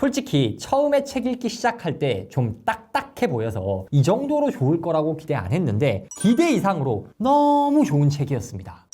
솔직히 처음에 책 읽기 시작할 때 좀 딱딱해 보여서 이 정도로 좋을 거라고 기대 안 했는데 기대 이상으로 너무 좋은 책이었습니다.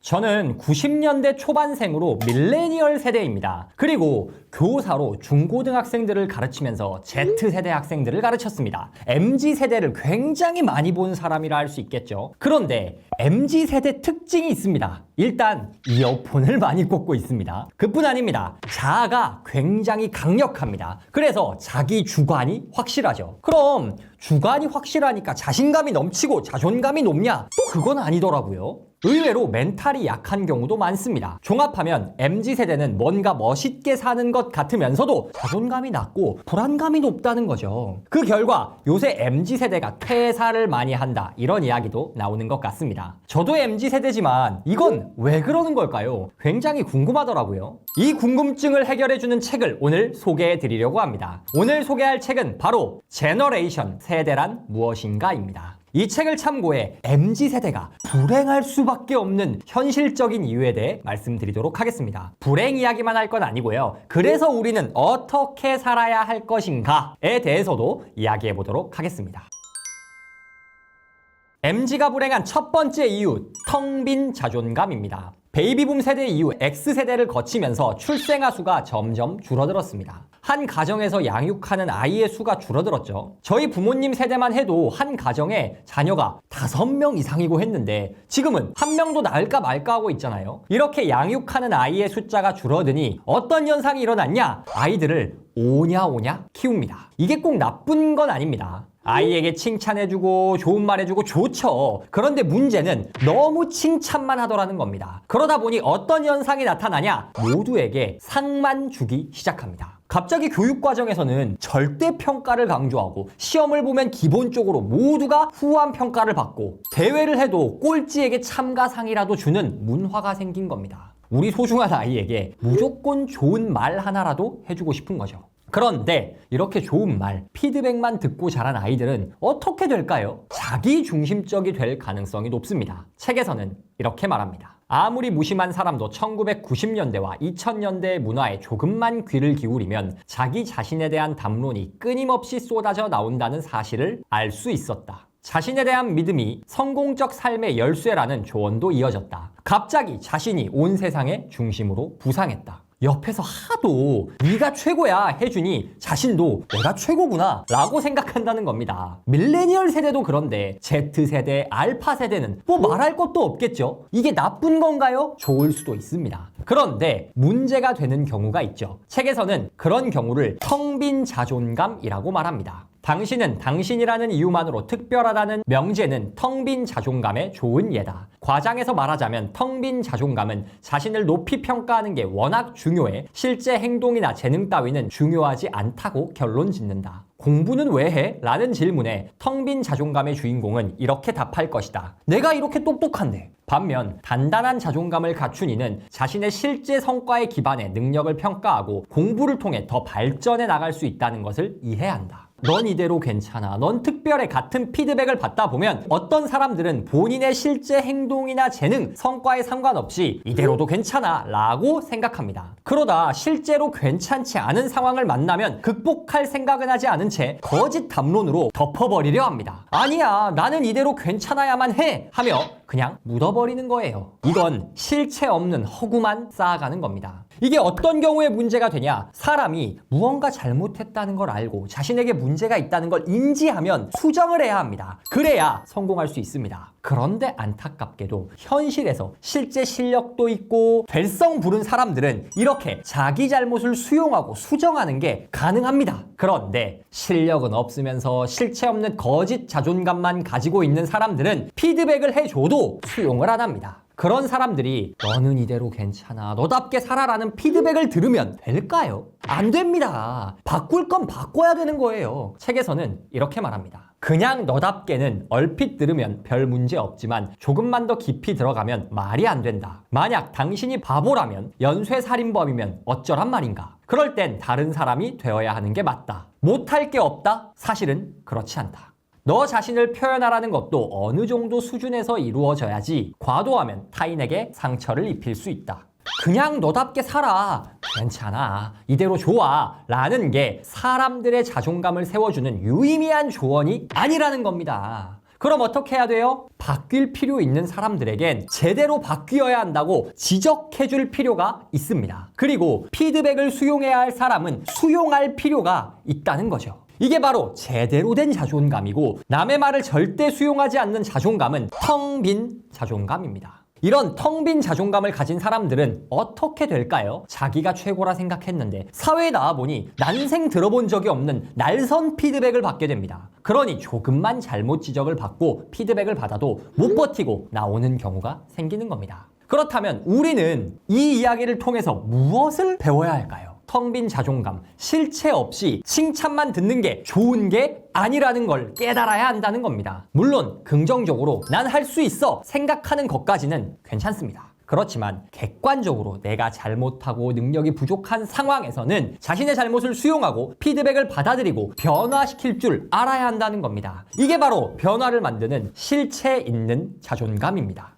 저는 90년대 초반생으로 밀레니얼 세대입니다. 그리고 교사로 중고등학생들을 가르치면서 Z세대 학생들을 가르쳤습니다. MZ세대를 굉장히 많이 본 사람이라 할 수 있겠죠. 그런데 MZ세대 특징이 있습니다. 일단 이어폰을 많이 꽂고 있습니다. 그뿐 아닙니다. 자아가 굉장히 강력합니다. 그래서 자기 주관이 확실하죠. 그럼 주관이 확실하니까 자신감이 넘치고 자존감이 높냐? 또 그건 아니더라고요. 의외로 멘탈이 약한 경우도 많습니다. 종합하면 MZ세대는 뭔가 멋있게 사는 것 같으면서도 자존감이 낮고 불안감이 높다는 거죠. 그 결과 요새 MZ세대가 퇴사를 많이 한다 이런 이야기도 나오는 것 같습니다. 저도 MZ세대지만 이건 왜 그러는 걸까요? 굉장히 궁금하더라고요. 이 궁금증을 해결해주는 책을 오늘 소개해 드리려고 합니다. 오늘 소개할 책은 바로 제너레이션 세대란 무엇인가입니다. 이 책을 참고해 MZ세대가 불행할 수밖에 없는 현실적인 이유에 대해 말씀드리도록 하겠습니다. 불행 이야기만 할 건 아니고요. 그래서 우리는 어떻게 살아야 할 것인가에 대해서도 이야기해 보도록 하겠습니다. MG가 불행한 첫 번째 이유, 텅 빈 자존감입니다. 베이비붐 세대 이후 X세대를 거치면서 출생아 수가 점점 줄어들었습니다. 한 가정에서 양육하는 아이의 수가 줄어들었죠. 저희 부모님 세대만 해도 한 가정에 자녀가 다섯 명 이상이고 했는데 지금은 한 명도 낳을까 말까 하고 있잖아요. 이렇게 양육하는 아이의 숫자가 줄어드니 어떤 현상이 일어났냐? 아이들을 오냐오냐 키웁니다. 이게 꼭 나쁜 건 아닙니다. 아이에게 칭찬해주고 좋은 말 해주고 좋죠. 그런데 문제는 너무 칭찬만 하더라는 겁니다. 그러다 보니 어떤 현상이 나타나냐? 모두에게 상만 주기 시작합니다. 갑자기 교육 과정에서는 절대 평가를 강조하고 시험을 보면 기본적으로 모두가 후한 평가를 받고 대회를 해도 꼴찌에게 참가상이라도 주는 문화가 생긴 겁니다. 우리 소중한 아이에게 무조건 좋은 말 하나라도 해주고 싶은 거죠. 그런데 이렇게 좋은 말, 피드백만 듣고 자란 아이들은 어떻게 될까요? 자기 중심적이 될 가능성이 높습니다. 책에서는 이렇게 말합니다. 아무리 무심한 사람도 1990년대와 2000년대의 문화에 조금만 귀를 기울이면 자기 자신에 대한 담론이 끊임없이 쏟아져 나온다는 사실을 알 수 있었다. 자신에 대한 믿음이 성공적 삶의 열쇠라는 조언도 이어졌다. 갑자기 자신이 온 세상의 중심으로 부상했다. 옆에서 하도 네가 최고야 해주니 자신도 내가 최고구나 라고 생각한다는 겁니다. 밀레니얼 세대도 그런데 Z세대, 알파 세대는 뭐 말할 것도 없겠죠. 이게 나쁜 건가요? 좋을 수도 있습니다. 그런데 문제가 되는 경우가 있죠. 책에서는 그런 경우를 텅 빈 자존감이라고 말합니다. 당신은 당신이라는 이유만으로 특별하다는 명제는 텅 빈 자존감의 좋은 예다. 과장해서 말하자면 텅 빈 자존감은 자신을 높이 평가하는 게 워낙 중요해 실제 행동이나 재능 따위는 중요하지 않다고 결론 짓는다. 공부는 왜 해? 라는 질문에 텅 빈 자존감의 주인공은 이렇게 답할 것이다. 내가 이렇게 똑똑한데. 반면 단단한 자존감을 갖춘 이는 자신의 실제 성과에 기반해 능력을 평가하고 공부를 통해 더 발전해 나갈 수 있다는 것을 이해한다. 넌 이대로 괜찮아. 넌 특별해. 같은 피드백을 받다 보면 어떤 사람들은 본인의 실제 행동이나 재능, 성과에 상관없이 이대로도 괜찮아. 라고 생각합니다. 그러다 실제로 괜찮지 않은 상황을 만나면 극복할 생각은 하지 않은 채 거짓 담론으로 덮어버리려 합니다. 아니야. 나는 이대로 괜찮아야만 해. 하며 그냥 묻어버리는 거예요. 이건 실체 없는 허구만 쌓아가는 겁니다. 이게 어떤 경우에 문제가 되냐? 사람이 무언가 잘못했다는 걸 알고 자신에게 문제가 있다는 걸 인지하면 수정을 해야 합니다. 그래야 성공할 수 있습니다. 그런데 안타깝게도 현실에서 실제 실력도 있고 될성 부른 사람들은 이렇게 자기 잘못을 수용하고 수정하는 게 가능합니다. 그런데 실력은 없으면서 실체 없는 거짓 자존감만 가지고 있는 사람들은 피드백을 해줘도 수용을 안 합니다. 그런 사람들이 너는 이대로 괜찮아. 너답게 살아라는 피드백을 들으면 될까요? 안 됩니다. 바꿀 건 바꿔야 되는 거예요. 책에서는 이렇게 말합니다. 그냥 너답게는 얼핏 들으면 별 문제 없지만 조금만 더 깊이 들어가면 말이 안 된다. 만약 당신이 바보라면 연쇄살인범이면 어쩌란 말인가? 그럴 땐 다른 사람이 되어야 하는 게 맞다. 못할 게 없다? 사실은 그렇지 않다. 너 자신을 표현하라는 것도 어느 정도 수준에서 이루어져야지 과도하면 타인에게 상처를 입힐 수 있다. 그냥 너답게 살아. 괜찮아. 이대로 좋아. 라는 게 사람들의 자존감을 세워주는 유의미한 조언이 아니라는 겁니다. 그럼 어떻게 해야 돼요? 바뀔 필요 있는 사람들에겐 제대로 바뀌어야 한다고 지적해 줄 필요가 있습니다. 그리고 피드백을 수용해야 할 사람은 수용할 필요가 있다는 거죠. 이게 바로 제대로 된 자존감이고 남의 말을 절대 수용하지 않는 자존감은 텅 빈 자존감입니다. 이런 텅 빈 자존감을 가진 사람들은 어떻게 될까요? 자기가 최고라 생각했는데 사회에 나와보니 난생 들어본 적이 없는 날선 피드백을 받게 됩니다. 그러니 조금만 잘못 지적을 받고 피드백을 받아도 못 버티고 나오는 경우가 생기는 겁니다. 그렇다면 우리는 이 이야기를 통해서 무엇을 배워야 할까요? 텅 빈 자존감, 실체 없이 칭찬만 듣는 게 좋은 게 아니라는 걸 깨달아야 한다는 겁니다. 물론 긍정적으로 난 할 수 있어 생각하는 것까지는 괜찮습니다. 그렇지만 객관적으로 내가 잘못하고 능력이 부족한 상황에서는 자신의 잘못을 수용하고 피드백을 받아들이고 변화시킬 줄 알아야 한다는 겁니다. 이게 바로 변화를 만드는 실체 있는 자존감입니다.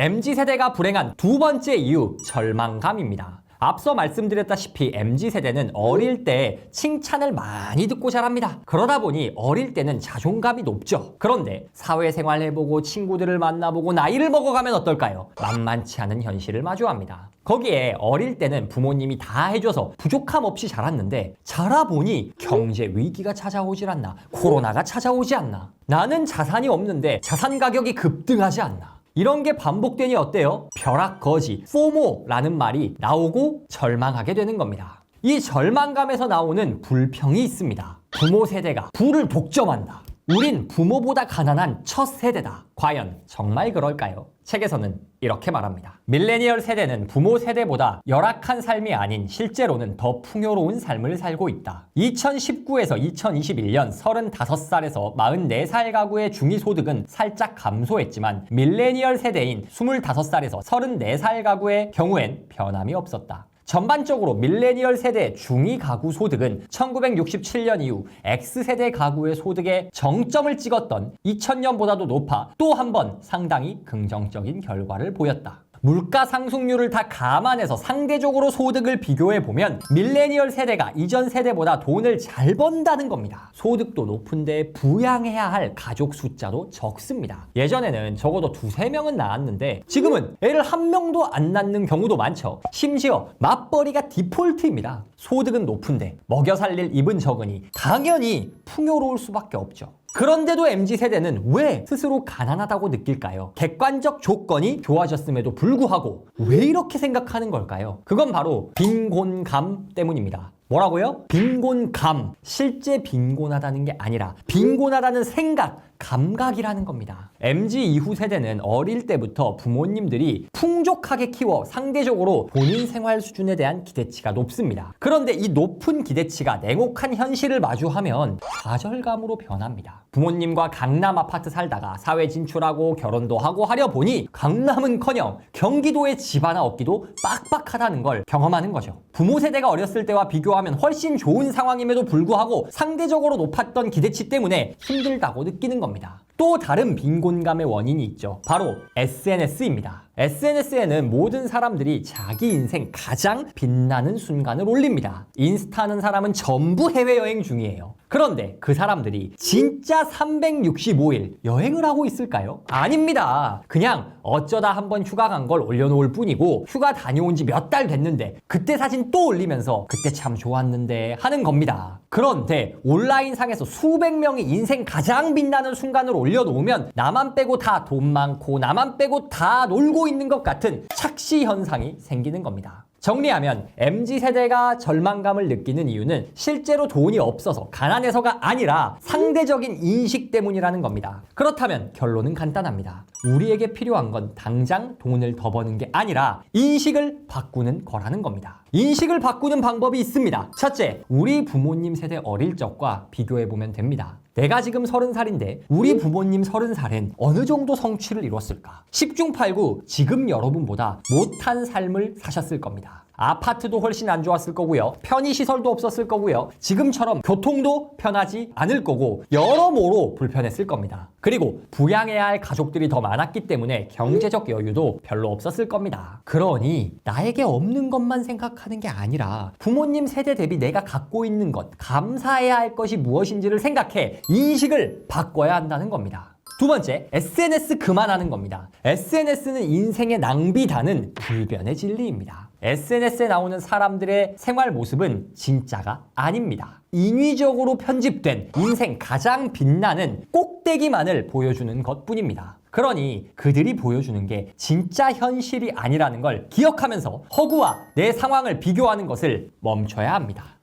MZ세대가 불행한 두 번째 이유, 절망감입니다. 앞서 말씀드렸다시피 MZ세대는 어릴 때 칭찬을 많이 듣고 자랍니다. 그러다 보니 어릴 때는 자존감이 높죠. 그런데 사회생활 해보고 친구들을 만나보고 나이를 먹어가면 어떨까요? 만만치 않은 현실을 마주합니다. 거기에 어릴 때는 부모님이 다 해줘서 부족함 없이 자랐는데 자라보니 경제 위기가 찾아오질 않나 코로나가 찾아오지 않나 나는 자산이 없는데 자산 가격이 급등하지 않나 이런 게 반복되니 어때요? 벼락거지, 포모라는 말이 나오고 절망하게 되는 겁니다. 이 절망감에서 나오는 불평이 있습니다. 부모 세대가 부를 독점한다. 우린 부모보다 가난한 첫 세대다. 과연 정말 그럴까요? 책에서는 이렇게 말합니다. 밀레니얼 세대는 부모 세대보다 열악한 삶이 아닌 실제로는 더 풍요로운 삶을 살고 있다. 2019에서 2021년 35살에서 44살 가구의 중위소득은 살짝 감소했지만 밀레니얼 세대인 25살에서 34살 가구의 경우엔 변함이 없었다. 전반적으로 밀레니얼 세대 중위 가구 소득은 1967년 이후 X세대 가구의 소득의 정점을 찍었던 2000년보다도 높아 또 한 번 상당히 긍정적인 결과를 보였다. 물가 상승률을 다 감안해서 상대적으로 소득을 비교해 보면 밀레니얼 세대가 이전 세대보다 돈을 잘 번다는 겁니다. 소득도 높은데 부양해야 할 가족 숫자도 적습니다. 예전에는 적어도 두세 명은 낳았는데 지금은 애를 한 명도 안 낳는 경우도 많죠. 심지어 맞벌이가 디폴트입니다. 소득은 높은데 먹여 살릴 입은 적으니 당연히 풍요로울 수밖에 없죠. 그런데도 MZ세대는 왜 스스로 가난하다고 느낄까요? 객관적 조건이 좋아졌음에도 불구하고 왜 이렇게 생각하는 걸까요? 그건 바로 빈곤감 때문입니다. 뭐라고요? 빈곤감. 실제 빈곤하다는 게 아니라 빈곤하다는 생각, 감각이라는 겁니다. MZ 이후 세대는 어릴 때부터 부모님들이 풍족하게 키워 상대적으로 본인 생활 수준에 대한 기대치가 높습니다. 그런데 이 높은 기대치가 냉혹한 현실을 마주하면 좌절감으로 변합니다. 부모님과 강남 아파트 살다가 사회 진출하고 결혼도 하고 하려 보니 강남은커녕 경기도에 집 하나 얻기도 빡빡하다는 걸 경험하는 거죠. 부모 세대가 어렸을 때와 비교하면 훨씬 좋은 상황임에도 불구하고 상대적으로 높았던 기대치 때문에 힘들다고 느끼는 겁니다. 또 다른 빈곤감의 원인이 있죠. 바로 SNS입니다. SNS에는 모든 사람들이 자기 인생 가장 빛나는 순간을 올립니다. 인스타 하는 사람은 전부 해외여행 중이에요. 그런데 그 사람들이 진짜 365일 여행을 하고 있을까요? 아닙니다. 그냥 어쩌다 한번 휴가 간 걸 올려놓을 뿐이고 휴가 다녀온 지 몇 달 됐는데 그때 사진 또 올리면서 그때 참 좋았는데 하는 겁니다. 그런데 온라인상에서 수백 명이 인생 가장 빛나는 순간을 올려놓으면 나만 빼고 다 돈 많고 나만 빼고 다 놀고 있는 것 같은 착시 현상이 생기는 겁니다. 정리하면 MZ세대가 절망감을 느끼는 이유는 실제로 돈이 없어서 가난해서가 아니라 상대적인 인식 때문이라는 겁니다. 그렇다면 결론은 간단합니다. 우리에게 필요한 건 당장 돈을 더 버는 게 아니라 인식을 바꾸는 거라는 겁니다. 인식을 바꾸는 방법이 있습니다. 첫째, 우리 부모님 세대 어릴 적과 비교해 보면 됩니다. 내가 지금 서른 살인데 우리 부모님 서른 살엔 어느 정도 성취를 이뤘을까? 10중 8구 지금 여러분보다 못한 삶을 사셨을 겁니다. 아파트도 훨씬 안 좋았을 거고요. 편의시설도 없었을 거고요. 지금처럼 교통도 편하지 않을 거고 여러모로 불편했을 겁니다. 그리고 부양해야 할 가족들이 더 많았기 때문에 경제적 여유도 별로 없었을 겁니다. 그러니 나에게 없는 것만 생각하는 게 아니라 부모님 세대 대비 내가 갖고 있는 것, 감사해야 할 것이 무엇인지를 생각해 인식을 바꿔야 한다는 겁니다. 두 번째, SNS 그만하는 겁니다. SNS는 인생의 낭비다는 불변의 진리입니다. SNS에 나오는 사람들의 생활 모습은 진짜가 아닙니다. 인위적으로 편집된 인생 가장 빛나는 꼭대기만을 보여주는 것 뿐입니다. 그러니 그들이 보여주는 게 진짜 현실이 아니라는 걸 기억하면서 허구와 내 상황을 비교하는 것을 멈춰야 합니다.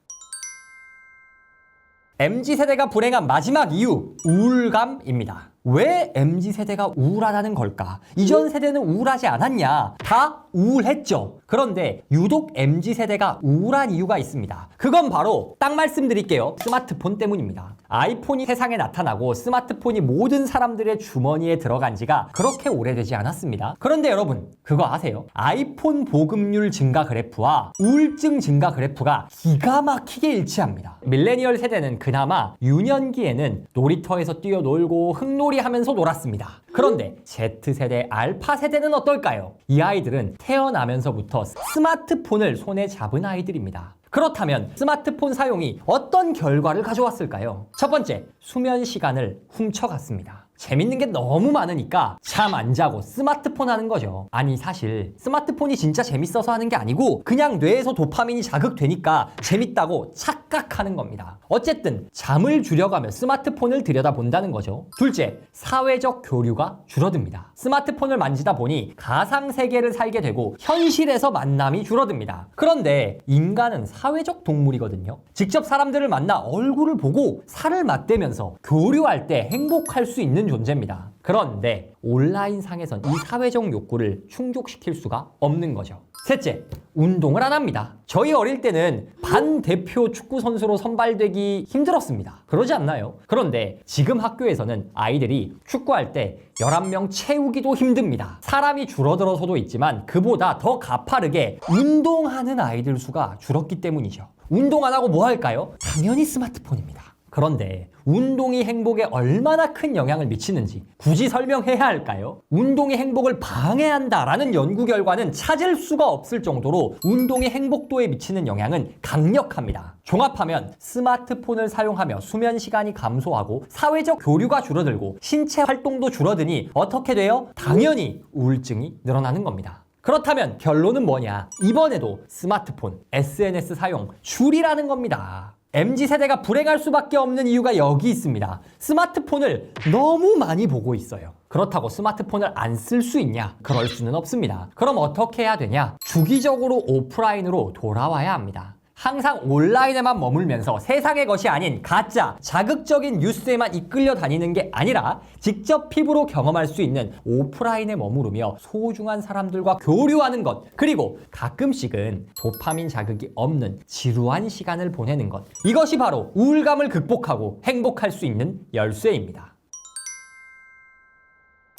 MZ세대가 불행한 마지막 이유, 우울감입니다. 왜 MZ세대가 우울하다는 걸까? 이전 세대는 우울하지 않았냐? 다 우울했죠. 그런데 유독 MZ세대가 우울한 이유가 있습니다. 그건 바로 딱 말씀드릴게요. 스마트폰 때문입니다. 아이폰이 세상에 나타나고 스마트폰이 모든 사람들의 주머니에 들어간 지가 그렇게 오래되지 않았습니다. 그런데 여러분, 그거 아세요? 아이폰 보급률 증가 그래프와 우울증 증가 그래프가 기가 막히게 일치합니다. 밀레니얼 세대는 그나마 유년기에는 놀이터에서 뛰어놀고 흙놀이 하면서 놀았습니다. 그런데 Z세대, 알파 세대는 어떨까요? 이 아이들은 태어나면서부터 스마트폰을 손에 잡은 아이들입니다. 그렇다면 스마트폰 사용이 어떤 결과를 가져왔을까요? 첫 번째, 수면 시간을 훔쳐갔습니다. 재밌는 게 너무 많으니까 잠 안 자고 스마트폰 하는 거죠. 아니 사실 스마트폰이 진짜 재밌어서 하는 게 아니고 그냥 뇌에서 도파민이 자극되니까 재밌다고 착각하는 겁니다. 어쨌든 잠을 줄여가며 스마트폰을 들여다본다는 거죠. 둘째, 사회적 교류가 줄어듭니다. 스마트폰을 만지다 보니 가상 세계를 살게 되고 현실에서 만남이 줄어듭니다. 그런데 인간은 사회적 동물이거든요. 직접 사람들을 만나 얼굴을 보고 살을 맞대면서 교류할 때 행복할 수 있는 존재입니다. 그런데 온라인 상에선 이 사회적 욕구를 충족시킬 수가 없는 거죠. 셋째, 운동을 안 합니다. 저희 어릴 때는 반 대표 축구 선수로 선발되기 힘들었습니다. 그러지 않나요? 그런데 지금 학교에서는 아이들이 축구할 때 11명 채우기도 힘듭니다. 사람이 줄어들어서도 있지만 그보다 더 가파르게 운동하는 아이들 수가 줄었기 때문이죠. 운동 안 하고 뭐 할까요? 당연히 스마트폰입니다. 그런데 운동이 행복에 얼마나 큰 영향을 미치는지 굳이 설명해야 할까요? 운동이 행복을 방해한다라는 연구 결과는 찾을 수가 없을 정도로 운동이 행복도에 미치는 영향은 강력합니다. 종합하면 스마트폰을 사용하며 수면 시간이 감소하고 사회적 교류가 줄어들고 신체 활동도 줄어드니 어떻게 돼요? 당연히 우울증이 늘어나는 겁니다. 그렇다면 결론은 뭐냐? 이번에도 스마트폰, SNS 사용 줄이라는 겁니다. MZ 세대가 불행할 수밖에 없는 이유가 여기 있습니다. 스마트폰을 너무 많이 보고 있어요. 그렇다고 스마트폰을 안 쓸 수 있냐? 그럴 수는 없습니다. 그럼 어떻게 해야 되냐? 주기적으로 오프라인으로 돌아와야 합니다. 항상 온라인에만 머물면서 세상의 것이 아닌 가짜, 자극적인 뉴스에만 이끌려 다니는 게 아니라 직접 피부로 경험할 수 있는 오프라인에 머무르며 소중한 사람들과 교류하는 것, 그리고 가끔씩은 도파민 자극이 없는 지루한 시간을 보내는 것. 이것이 바로 우울감을 극복하고 행복할 수 있는 열쇠입니다.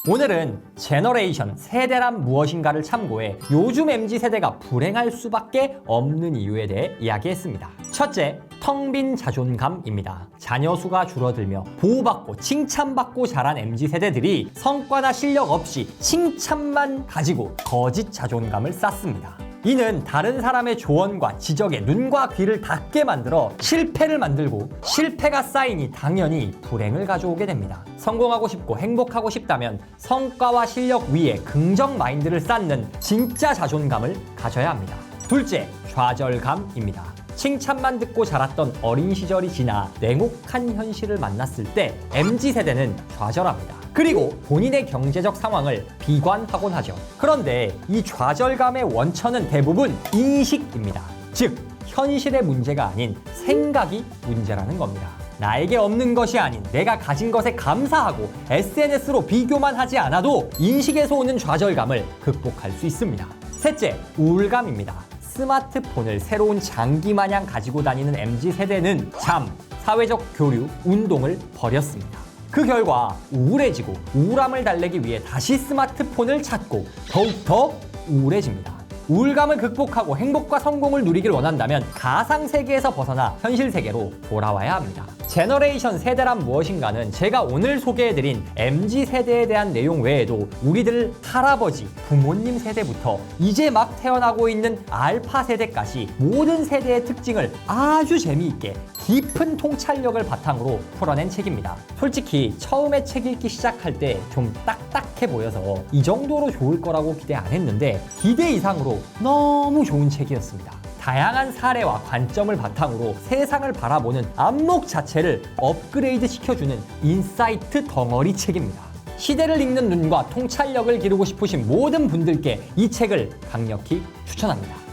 오늘은 제너레이션 세대란 무엇인가를 참고해 요즘 MZ 세대가 불행할 수밖에 없는 이유에 대해 이야기했습니다. 첫째, 텅 빈 자존감입니다. 자녀 수가 줄어들며 보호받고 칭찬받고 자란 MZ 세대들이 성과나 실력 없이 칭찬만 가지고 거짓 자존감을 쌓습니다. 이는 다른 사람의 조언과 지적에 눈과 귀를 닫게 만들어 실패를 만들고 실패가 쌓이니 당연히 불행을 가져오게 됩니다. 성공하고 싶고 행복하고 싶다면 성과와 실력 위에 긍정 마인드를 쌓는 진짜 자존감을 가져야 합니다. 둘째, 좌절감입니다. 칭찬만 듣고 자랐던 어린 시절이 지나 냉혹한 현실을 만났을 때 MZ 세대는 좌절합니다. 그리고 본인의 경제적 상황을 비관하곤 하죠. 그런데 이 좌절감의 원천은 대부분 인식입니다. 즉, 현실의 문제가 아닌 생각이 문제라는 겁니다. 나에게 없는 것이 아닌 내가 가진 것에 감사하고 SNS로 비교만 하지 않아도 인식에서 오는 좌절감을 극복할 수 있습니다. 셋째, 우울감입니다. 스마트폰을 새로운 장기 마냥 가지고 다니는 MZ 세대는 잠, 사회적 교류, 운동을 버렸습니다. 그 결과 우울해지고 우울함을 달래기 위해 다시 스마트폰을 찾고 더욱더 우울해집니다. 우울감을 극복하고 행복과 성공을 누리길 원한다면 가상 세계에서 벗어나 현실 세계로 돌아와야 합니다. 제너레이션 세대란 무엇인가는 제가 오늘 소개해드린 MZ 세대에 대한 내용 외에도 우리들 할아버지, 부모님 세대부터 이제 막 태어나고 있는 알파 세대까지 모든 세대의 특징을 아주 재미있게 깊은 통찰력을 바탕으로 풀어낸 책입니다. 솔직히 처음에 책 읽기 시작할 때 좀 딱딱해 보여서 이 정도로 좋을 거라고 기대 안 했는데 기대 이상으로 너무 좋은 책이었습니다. 다양한 사례와 관점을 바탕으로 세상을 바라보는 안목 자체를 업그레이드 시켜주는 인사이트 덩어리 책입니다. 시대를 읽는 눈과 통찰력을 기르고 싶으신 모든 분들께 이 책을 강력히 추천합니다.